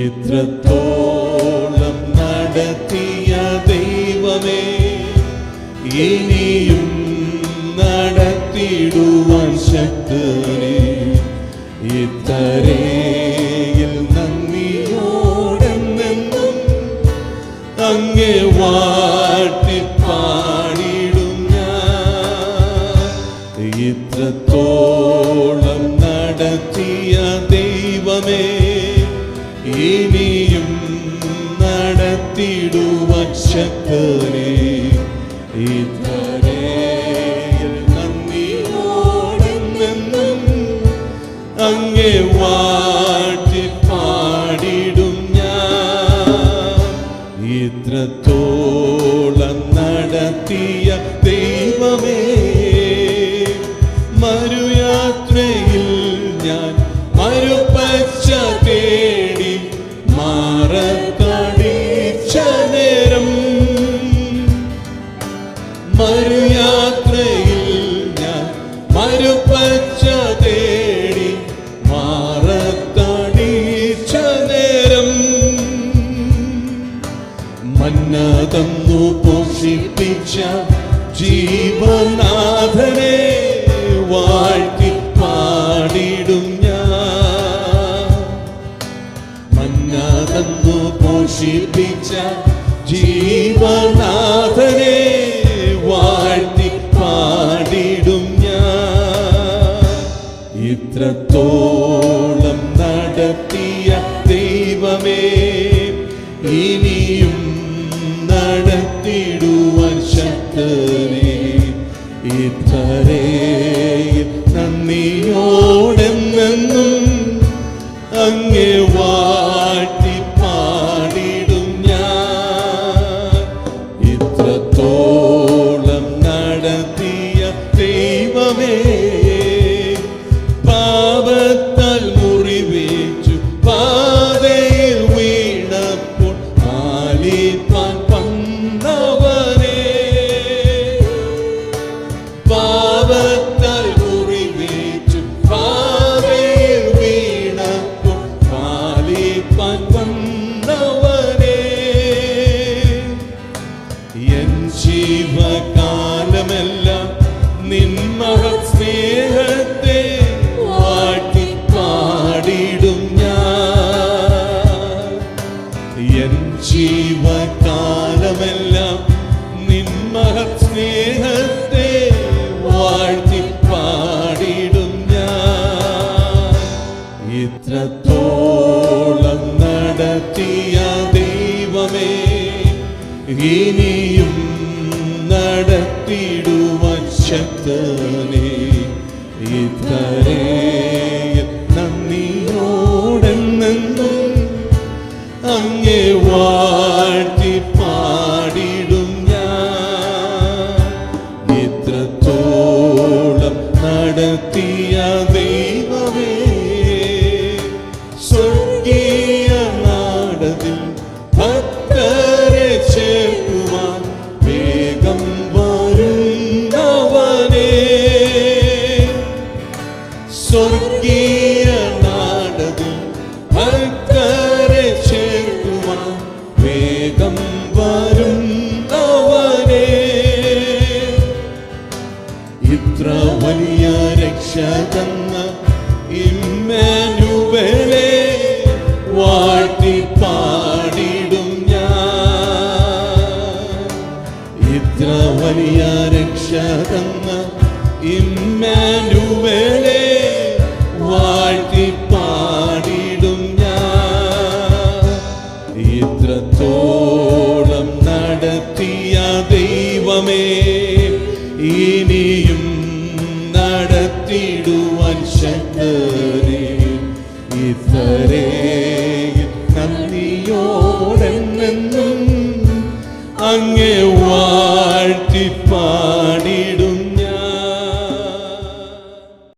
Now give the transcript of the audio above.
ഇത്രത്തോളം നടത്തിയ ദൈവമേ ഇനിയും നടത്തിയിടുവാൻ ശക്തനെ. ഇത്തരയിൽ നന്ദിയോടെന്നും അങ്ങേ വാട്ടി ശക്തനെ ഇത്രയിൽ നന്ദിയോടെന്നെന്നും അങ്ങേ വാട്ടി പാടിടും ഞാൻ. ഇത്രത്തോളം നടത്തിയ ദൈവമേ മരുയാത്രയിൽ ഞാൻ മരുപ്പച്ച തേടി മാറത്തടിച്ച മരുപ്പച്ച തേടി മാറത്തടിച്ച നേരം മന്ന തന്നു പോഷിപ്പിച്ച ജീവനാഥനെ വാഴ്ത്തി പാടിടും ഞാൻ. മന്ന തന്നു പോഷിപ്പിച്ച ആലിപ്പാൻ വന്നവനേ എൻ ജീവകാലമെല്ലാം നിൻ മഹത് സ്നേഹത്തെ വാട്ടിപ്പാടിടും ഞാൻ. എൻ ജീവകാലമെല്ലാം നിൻ മഹത് സ്നേഹത്തെ ഇനിയും നടത്തിടുവാൻ ശക്തനെ. വേഗം വരുന്നവനേ. ഇത്ര വലിയ രക്ഷ തന്ന ഇമ്മാനുവലെ വാഴ്ത്തി പാടിടും ഞാൻ. ഇത്ര വലിയ രക്ഷ തന്ന ഇമ്മാനുവലെ വാഴ്ത്തി ഇനിയും നടത്തിടുവാൻ ശക്തരെ. ഇത്രേ അങ്ങേ